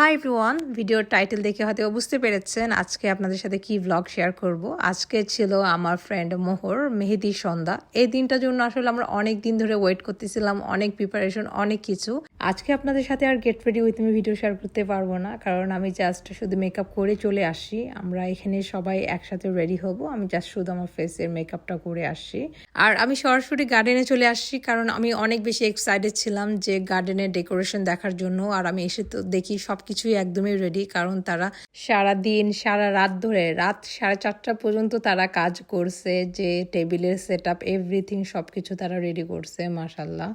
Hi everyone ভিডিওর title দেখে হয়তো বুঝতে পেরেছেন আজকে আপনাদের সাথে কি ব্লগ শেয়ার করব। আজকে ছিল আমার ফ্রেন্ড মোহর, মেহেদি সন্ধ্যা। এই দিনটার জন্য আসলে আমরা অনেক দিন ধরে ওয়েট করতেছিলাম, অনেক প্রিপারেশন অনেক কিছু। আজকে আপনাদের সাথে আর গেট রেডি উইথ আমি ভিডিও শেয়ার করতে পারব না, কারণ আমি জাস্ট শুধু মেকআপ করে চলে আসি। আমরা এখানে সবাই একসাথে রেডি হব, আমি জাস্ট শুধু আমার ফেসের মেকআপটা করে আসছি আর আমি সরাসরি গার্ডেনে চলে আসছি কারণ আমি অনেক বেশি এক্সাইটেড ছিলাম যে গার্ডেনের ডেকোরেশন দেখার জন্য, আর আমি এসে তো দেখি সব কিছুই একদমই রেডি কারণ তারা সারা দিন সারা রাত ধরে, রাত সাড়ে চারটা পর্যন্ত তারা কাজ করছে, যে টেবিলের সেট আপ এভরিথিং সব কিছু তারা রেডি করছে মাসাল্লাহ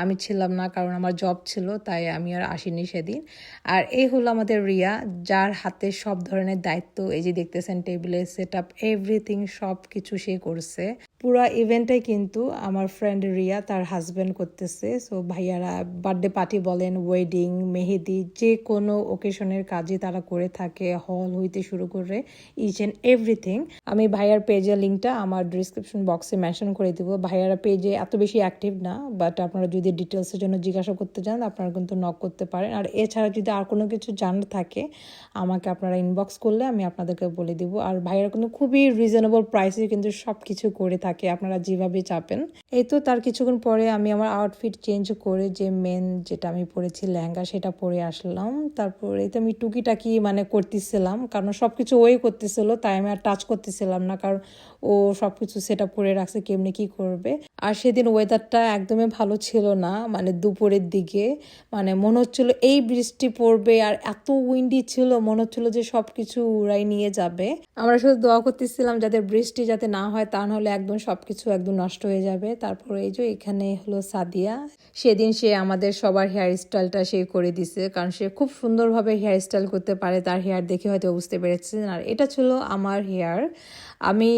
আমি ছিলাম না, কারণ আমার জব ছিল, তাই আমি আর আসিনি সেদিন। আর এই হলো আমাদের রিয়া, যার হাতে সব ধরনের দায়িত্ব, এই যে দেখতেছেন টেবিলের সেট আপ এভরিথিং সব কিছু সে করছে। পুরো ইভেন্টটাই কিন্তু আমার ফ্রেন্ড রিয়া তার হাজব্যান্ড করতেছে। সো ভাইয়ারা বার্থডে পার্টি বলেন ওয়েডিং মেহেদি, যে কোনো ওকেশনের কাজই তারা করে থাকে হল হইতে শুরু করে ইচ অ্যান্ড এভরিথিং আমি ভাইয়ার পেজের লিঙ্কটা আমার ডিসক্রিপশন বক্সে মেনশন করে দিব। ভাইয়ারা পেজে এত বেশি অ্যাক্টিভ না বাট আপনারা যদি ডিটেলসের জন্য জিজ্ঞাসা করতে চান আপনারা কিন্তু নক করতে পারেন। আর এছাড়া যদি আর কোনো কিছু জানার থাকে, আমাকে আপনারা ইনবক্স করলে আমি আপনাদেরকে বলে দিব। আর ভাইয়ারা কিন্তু খুবই রিজনেবল প্রাইসে কিন্তু সব কিছু করে থাকে। আপনারা যেভাবে চাপেন। এই তো তার কিছুক্ষণ পরে আমি আমার আউটফিট চেঞ্জ করে যে মেন যেটা আমি পরেছি লেহেঙ্গা, সেটা পরে আসলাম। তারপরে এই তো আমি টুকিটাকি মানে করতেছিলাম, কারণ সব কিছু ওই করতেছিল, তাই আমি আর টাচ করতেছিলাম না, কারণ ও সব কিছু সেটা পরে রাখছে, কেমনি কি করবে। আর সেদিন ওয়েদারটা একদমই ভালো ছিল না মানে দুপুরের দিকে। মানে মনে হচ্ছিল এই বৃষ্টি পড়বে, আর এত উইন্ডি ছিল, মনে হচ্ছিল যে সব কিছু উড়াই নিয়ে যাবে। আমরা শুধু দোয়া করতেছিলাম যাতে বৃষ্টি যাতে না হয়, তা নাহলে একদম সবকিছু একদম নষ্ট হয়ে যাবে। তারপর এই যে এখানে হলো সাদিয়া। সেদিন সে আমাদের সবার হেয়ার স্টাইলটা সে করে দিছে, কারণ সে খুব সুন্দরভাবে হেয়ার স্টাইল করতে পারে, তার হেয়ার দেখে হয়তো বুঝতে পেরেছেন। আর এটা ছিল আমার হেয়ার আমি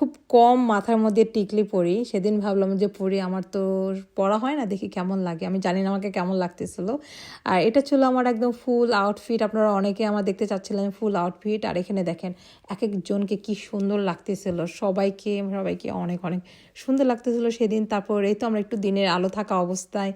খুব কম মাথার মধ্যে টিকলি পরি। সেদিন ভাবলাম যে, পরি, আমার তো পড়া হয় না, দেখি কেমন লাগে। আমি জানি না আমাকে কেমন লাগতেছিল। আর এটা ছিল আমার একদম ফুল আউটফিট আপনারা অনেকে আমার দেখতে চাচ্ছিলেন ফুল আউটফিট আর এখানে দেখেন এক একজনকে কি সুন্দর লাগতেছিল। সবাইকে সবাইকে অনেক অনেক সুন্দর লাগতেছিল সেদিন। তারপর এই তো আমরা একটু দিনের আলো থাকা অবস্থায়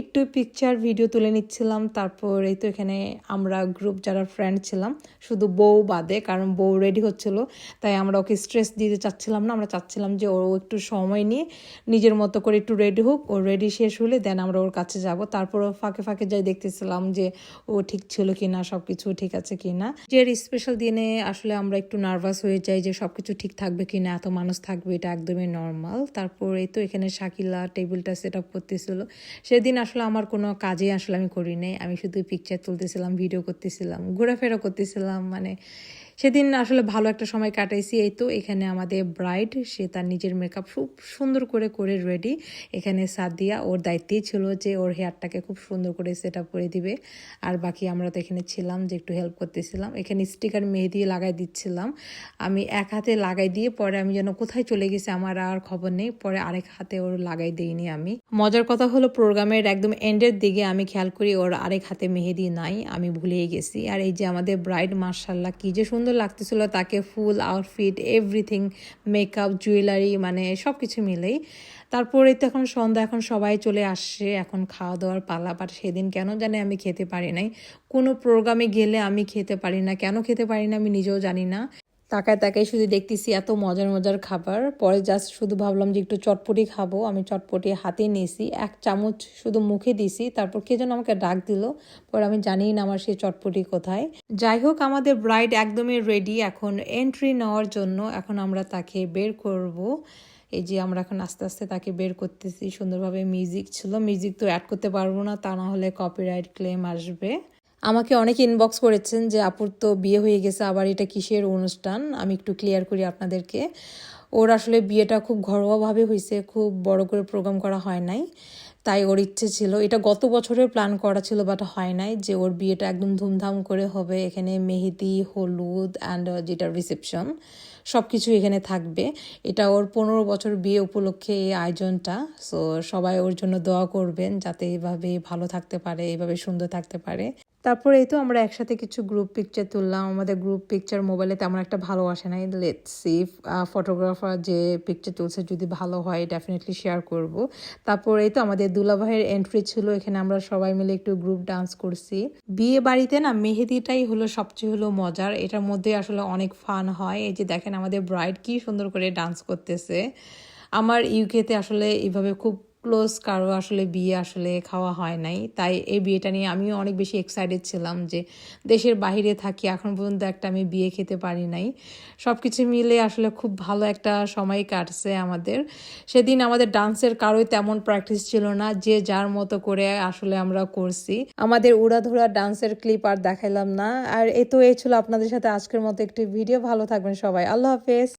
একটু পিকচার ভিডিও তুলে নিচ্ছিলাম। তারপর এই তো এখানে আমরা গ্রুপ যারা ফ্রেন্ড ছিলাম, শুধু বউ বাদে, কারণ বউ রেডি হচ্ছিল। তাই আমরা ওকে স্ট্রেস দিতে চাচ্ছিলাম। না, আমরা চাচ্ছিলাম যে ও একটু সময় নিয়ে নিজের মতো করে একটু রেডি হোক, ও রেডি শেষ হলে দেন আমরা ওর কাছে যাব। তারপর ফাঁকে ফাঁকে যাই দেখতেছিলাম যে ও ঠিক ছিল কি না সব কিছু ঠিক আছে কি না যে স্পেশাল দিনে আসলে আমরা একটু নার্ভাস হয়ে যাই যে সব কিছু ঠিক থাকবে কি না এত মানুষ থাকবে, এটা একদমই নর্মাল তারপর এই তো এখানে শাকিলা টেবিলটা সেট আপ করতেছিল। সেদিন আসলে আমার কোনো কাজে আসলে আমি করি নাই। আমি শুধু পিকচার তুলতেছিলাম ভিডিও করতেছিলাম, ঘোরাফেরা করতেছিলাম মানে সেদিন আসলে ভালো একটা সময় কাটাইছি, এই তো এখানে আমাদের ব্রাইড সে তার নিজের মেকআপ খুব সুন্দর করে করে রেডি এখানে সাদিয়া ওর দায়িত্বেই ছিল যে ওর হেয়ারটাকে খুব সুন্দর করে সেট আপ করে দিবে। আর বাকি আমরা তো এখানে ছিলাম যে একটু হেল্প করতেছিলাম। এখানে স্টিকার মেহেদি লাগাই দিচ্ছিলাম। আমি এক হাতে লাগাই দিয়ে পরে আমি যেন কোথায় চলে গেছি আমার আর খবর নেই। পরে আরেক হাতে ওর লাগাই দেইনি আমি। মজার কথা হলো প্রোগ্রামের একদম এন্ডের দিকে আমি খেয়াল করি ওর আরেক হাতে মেহেদি নাই, আমি ভুলেই গেছি। আর এই যে আমাদের ব্রাইড মার্শাল্লাহ কি যে সুন্দর লাগতেছিল, তাকে full outfit everything makeup jewellery মানে সব কিছু মিলেই। তারপরে তো এখন সন্ধ্যা, এখন সবাই চলে আসছে, এখন খাওয়া দাওয়ার পালা বাট সেদিন কেন জানে আমি খেতে পারি নাই। কোনো প্রোগ্রামে গেলে আমি খেতে পারি না, কেন খেতে পারি না আমি নিজেও জানি না। তাকায় তাকায় শুধু দেখতেছি এত মজার মজার খাবার। পরে জাস্ট শুধু ভাবলাম যে একটু চটপটি খাব। আমি চটপটি হাতে নিয়েছি, এক চামচ শুধু মুখে দিছি, তারপর কে যেন আমাকে ডাক দিল। পরে আমি জানি না আমার সেই চটপটি কোথায়। যাই হোক, আমাদের ব্রাইড একদমই রেডি এখন এন্ট্রি নেওয়ার জন্য এখন আমরা তাকে বের করব। এই যে আমরা এখন আস্তে আস্তে তাকে বের করতেছি, সুন্দরভাবে মিউজিক ছিল। মিউজিক তো অ্যাড করতে পারব না, তা না হলে কপিরাইট ক্লেম আসবে। আমাকে অনেক ইনবক্স করেছেন যে, আপুর তো বিয়ে হয়ে গেছে, আবার এটা কিসের অনুষ্ঠান? আমি একটু ক্লিয়ার করি আপনাদেরকে। ওর আসলে বিয়েটা খুব ঘরোয়াভাবে হয়েছে খুব বড় করে প্রোগ্রাম করা হয় নাই। তাই ওর ইচ্ছে ছিল, এটা গত বছরের প্ল্যান করা ছিল বাট হয় নাই যে, ওর বিয়েটা একদম ধুমধাম করে হবে। এখানে মেহেদি, হলুদ অ্যান্ড যেটা রিসেপশন সব কিছু এখানে থাকবে। এটা ওর পনেরো বছর বিয়ে উপলক্ষে এই আয়োজনটা। সো সবাই ওর জন্য দোয়া করবেন যাতে এভাবে ভালো থাকতে পারে, এভাবে সুন্দর থাকতে পারে। তারপরে এই তো আমরা একসাথে কিছু গ্রুপ পিকচার তুললাম। আমাদের গ্রুপ পিকচার মোবাইলে তেমন একটা ভালো আসে নাই। লেট সি ফটোগ্রাফার যে পিকচার তুলছে যদি ভালো হয় ডেফিনেটলি শেয়ার করব। তারপর এই তো আমাদের দুলাভাইয়ের এন্ট্রি ছিল, এখানে আমরা সবাই মিলে একটু গ্রুপ ডান্স করছি। বিয়ে বাড়িতে না মেহেদিটাই হলো সবচেয়ে হলো মজার। এটার মধ্যে আসলে অনেক ফান হয়। এই যে দেখেন আমাদের ব্রাইড কি সুন্দর করে ডান্স করতেছে। আমার ইউকেতে আসলে এইভাবে খুব ক্লোজ কারও আসলে বিয়ে আসলে খাওয়া হয় নাই। তাই এই বিয়েটা নিয়ে আমিও অনেক বেশি এক্সাইটেড ছিলাম যে দেশের বাইরে থাকি, এখন পর্যন্ত একটা আমি বিয়ে খেতে পারি নাই। সব কিছু মিলে আসলে খুব ভালো একটা সময় কাটছে আমাদের। সেদিন আমাদের ডান্সের কারোই তেমন প্র্যাকটিস ছিল না, যে যার মতো করে আসলে আমরা করছি। আমাদের উড়াধুরা ডান্সের ক্লিপ আর দেখাইলাম না। আর এ তো এই ছিল আপনাদের সাথে আজকের মতো একটি ভিডিও ভালো থাকবেন সবাই। আল্লাহ হাফেজ।